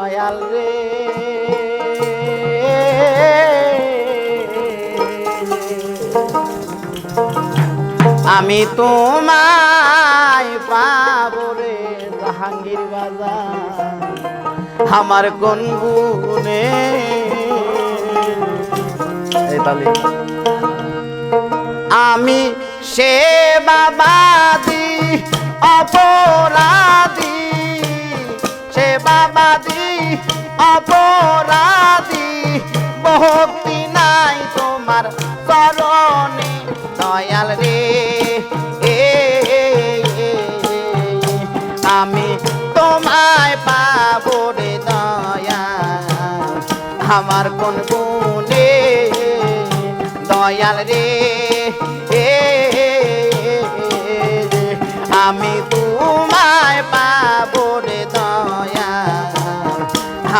দয়াল রে। আমি তোমায় পাবো রে জাহাঙ্গীর বাজার, আমার কোন গুণে আমি সে বাবাদি অপরাধী সে বাবাদি অপরাধী। ভক্তি নাই তোমার চরণে। দয়াল রে এ, আমি তোমায় পাবো রে দয়া আমার কোন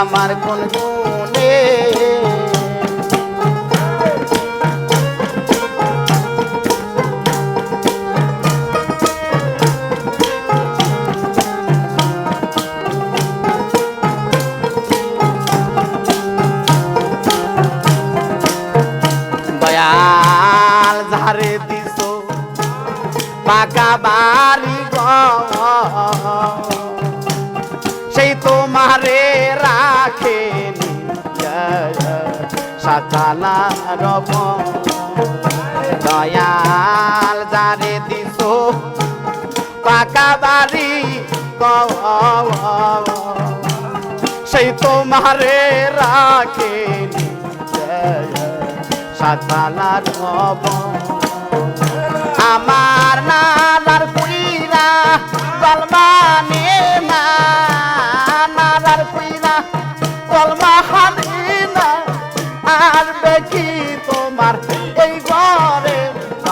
আমার কোন গুণে দয়াল ঝাড়ে দিস পাকা বাড়ি ঘর। সেই তোমারে রাখে সাতালা রব, দয়াল যারে দিস পাকা বাড়ি। সেই তোমারে রাখে সাতালার রব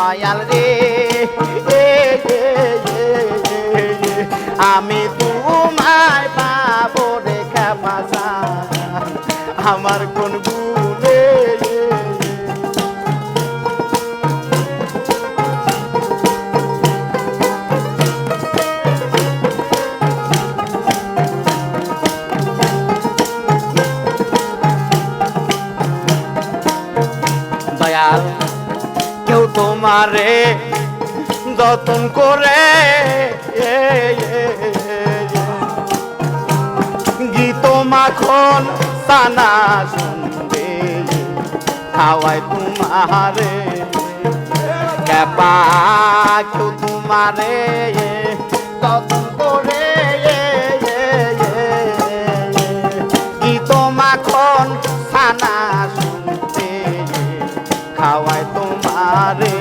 দয়াল রে। আমি তোমায় পাবো রে পাশা আমার কোন কেউ তোমারে, যতন করে। গীত মাখন সানা শুনবে খাওয়াই তোমারে। ক্যাপা কেউ তোমারে, যতন করে। গীত মাখন সানা শুনতে খাওয়াই তোমারে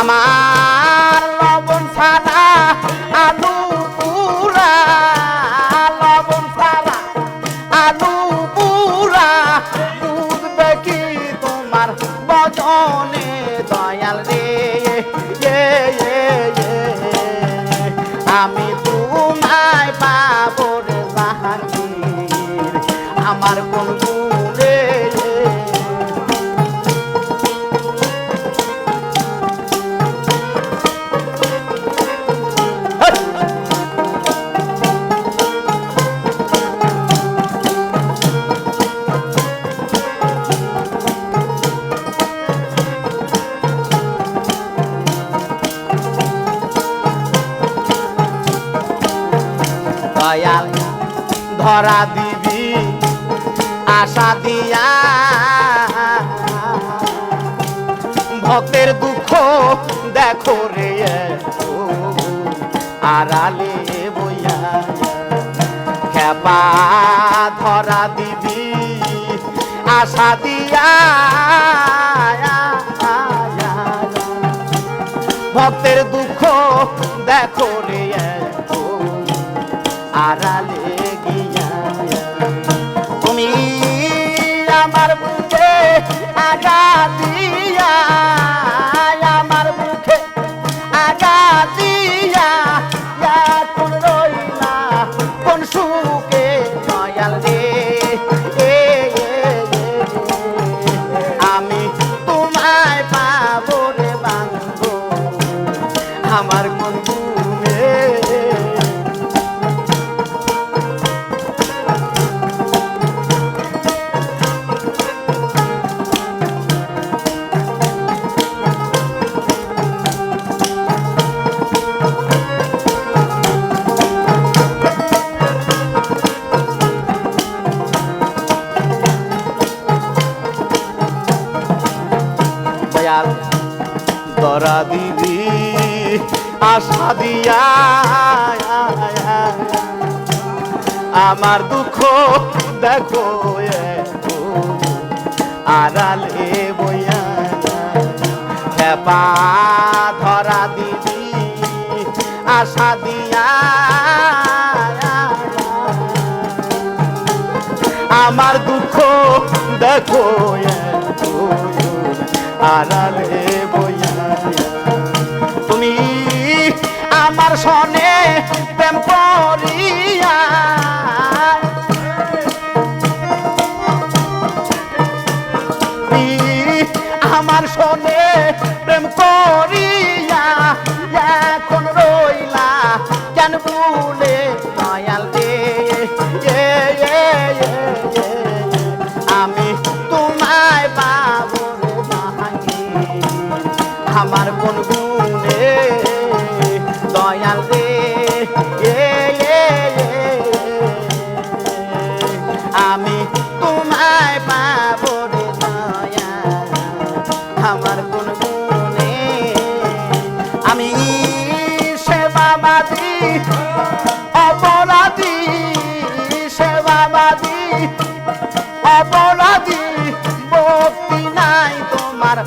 আমার লবণ ছাড়া আলু পুরা, লবণ ছাড়া আলু পুরা। বুঝবে কি তোমার বজনে দয়াল রে আমি তোমায় পাবো রে আমার কোন ধরা দিবি, আশা দিয়া। ভক্তের দুঃখ দেখো রে আড়ালে বইয়া। খেপা ধরা দিবি, আশা দিয়া। আমার বুকে আগা দিয়া। দিবি আশা দিয়া, আমার দুঃখ দেখো আড়ালে বইয়া ধরা দিবি আশা দিয়া। আমার দুঃখ দেখো আড়ালে আমার সনে প্রেম করিয়া। আমার সনে প্রেম করিয়া, এখন রইলা কেন ভুলে দয়াল রে? আমি তোমায় পাবো রে ভাঙি আমার কোন গুণে অপরাধী ভক্তি নাই তোমার।